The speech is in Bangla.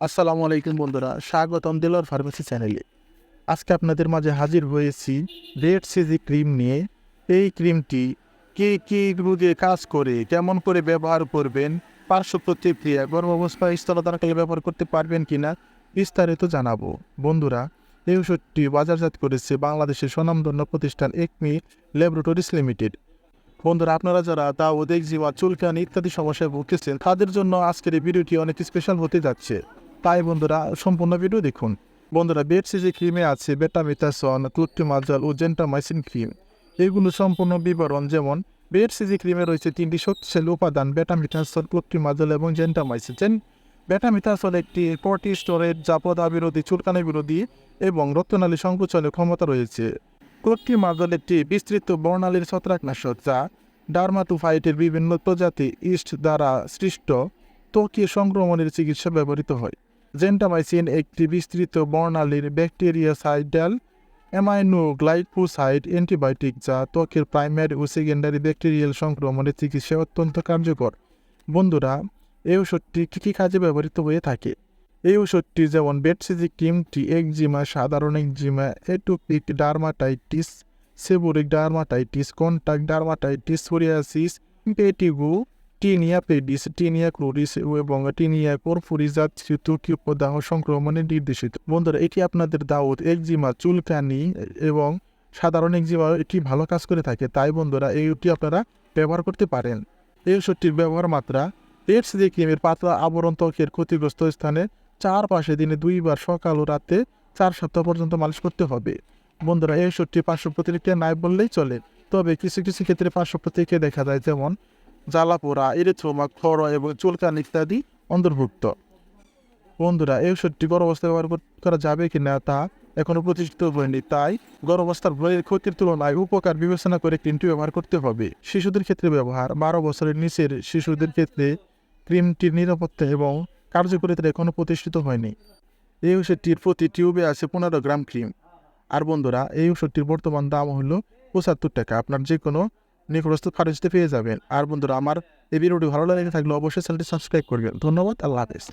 আসসালামু আলাইকুম বন্ধুরা, স্বাগতম দিলর ফার্মেসি চ্যানেলে। আজকে আপনাদের মাঝে হাজির হয়েছি রেড সিজি ক্রিম নিয়ে। এই ক্রিমটি কী কী রোগে কাজ করে, কেমন করে ব্যবহার করবেন, পার্শ্ব প্রতিক্রিয়া গর্ভ অবস্থায় স্থলতারকালে ব্যবহার করতে পারবেন কিনা বিস্তারিত জানাব। বন্ধুরা, এই ওষুধটি বাজারজাত করেছে বাংলাদেশের স্বনামধন্য প্রতিষ্ঠান একমি ল্যাবরেটরিজ লিমিটেড। বন্ধুরা, আপনারা যারা দাউদ একজিমা চুলকানি ইত্যাদি সমস্যায় ভুগতেছেন, তাদের জন্য আজকের এই ভিডিওটি অনেক স্পেশাল হতে যাচ্ছে। তাই বন্ধুরা, সম্পূর্ণ ভিডিও দেখুন। বন্ধুরা বেড সিজি ক্রিমে আছে বেটামিথাসন ক্লুট্টিমাজল ও জেন্টামাইসিন ক্রিম এগুলো সম্পূর্ণ বিবরণ যেমন বেড সিজি ক্রিমে রয়েছে তিনটি শক্তিশালী উপাদান বেটামিথাসন ক্লুট্টিমাজল এবং জেন্টামাইসিন। বেটামিথাসল একটি পটি স্টোরেজ যা পদা বিরোধী চুলকানি বিরোধী এবং রক্তনালী সংকোচনের ক্ষমতা রয়েছে। ক্লোট্রিমাজল একটি বিস্তৃত বর্ণালীর ছত্রাকনাশক যা ডার্মাটোফাইটের বিভিন্ন প্রজাতি ইস্ট দ্বারা সৃষ্ট, ত্বকীয় সংক্রমণের চিকিৎসা ব্যবহৃত হয়। জেন্টামাইসিন একটি বিস্তৃত বর্ণালীর ব্যাকটেরিয়াসাইডাল অ্যামাইনোগ্লাইকোসাইড অ্যান্টিবায়োটিক যা ত্বকের প্রাইমারি ও সেকেন্ডারি ব্যাকটেরিয়াল সংক্রমণের চিকিৎসায় অত্যন্ত কার্যকর। বন্ধুরা, এই ওষুধটি কী কী কাজে ব্যবহৃত হয়ে থাকে? এই ওষুধটি যেমন বেডসিজি ক্রিমটি একজিমা, সাধারণ eczema atopic dermatitis, seborrhoeic dermatitis, contact dermatitis, psoriasis, impetigo tinea pedis tinea cruris এবং টিনিয়া কর্ফুরি জাতীয় ত্বকীয় প্রদাহ সংক্রমণে নির্দেশিত। বন্ধুরা, এটি আপনাদের দাউদ একজিমা, চুলকানি এবং সাধারণ একজিমা এটি ভালো কাজ করে থাকে। তাই বন্ধুরা এইটি আপনারা ব্যবহার করতে পারেন। এই ওষুধটির ব্যবহার মাত্রা এডস দিয়ে ক্রিমের পাতলা আবরণ ত্বকের ক্ষতিগ্রস্ত স্থানে চার পাশে দিনে দুইবার সকাল ও রাতে চার সপ্তাহ পর্যন্ত মালিশ করতে হবে। বন্ধুরা, এই ওষুধটি পার্শ্ব প্রতিক্রিয়া নাই বললেই চলে। তবে কিছু কিছু ক্ষেত্রে পার্শ্ব প্রতিক্রিয়া দেখা যায়, যেমন জ্বালাপোড়া ইরেথ্রোমা খর এবং চুলকান ইত্যাদি অন্তর্ভুক্ত। বন্ধুরা, এই ওষুধটি গর্ভ অবস্থায় ব্যবহার করা যাবে কি না তা এখনও প্রতিষ্ঠিত হয়নি, তাই গর্ভ অবস্থার ভয়ের ক্ষতির তুলনায় উপকার বিবেচনা করে ক্রিমটি ব্যবহার করতে হবে। শিশুদের ক্ষেত্রে ব্যবহার, বারো বছরের নিচের শিশুদের ক্ষেত্রে ক্রিমটির নিরাপত্তা এবং কার্যকারিতা এখনও প্রতিষ্ঠিত হয়নি। এই ওষুধটির প্রতি টিউবে আছে পনেরো গ্রাম ক্রিম। আর বন্ধুরা, এই ওষুধটির বর্তমান দাম হলো পঁচাত্তর টাকা। আপনার যে কোনো নিকটস্থ ফারেস্টে পেয়ে যাবেন। আর বন্ধুরা, আমার এই ভিডিওটি ভালো লাগে থাকলে অবশ্যই চ্যানেলটি সাবস্ক্রাইব করবেন। ধন্যবাদ, আল্লাহ হাফেজ।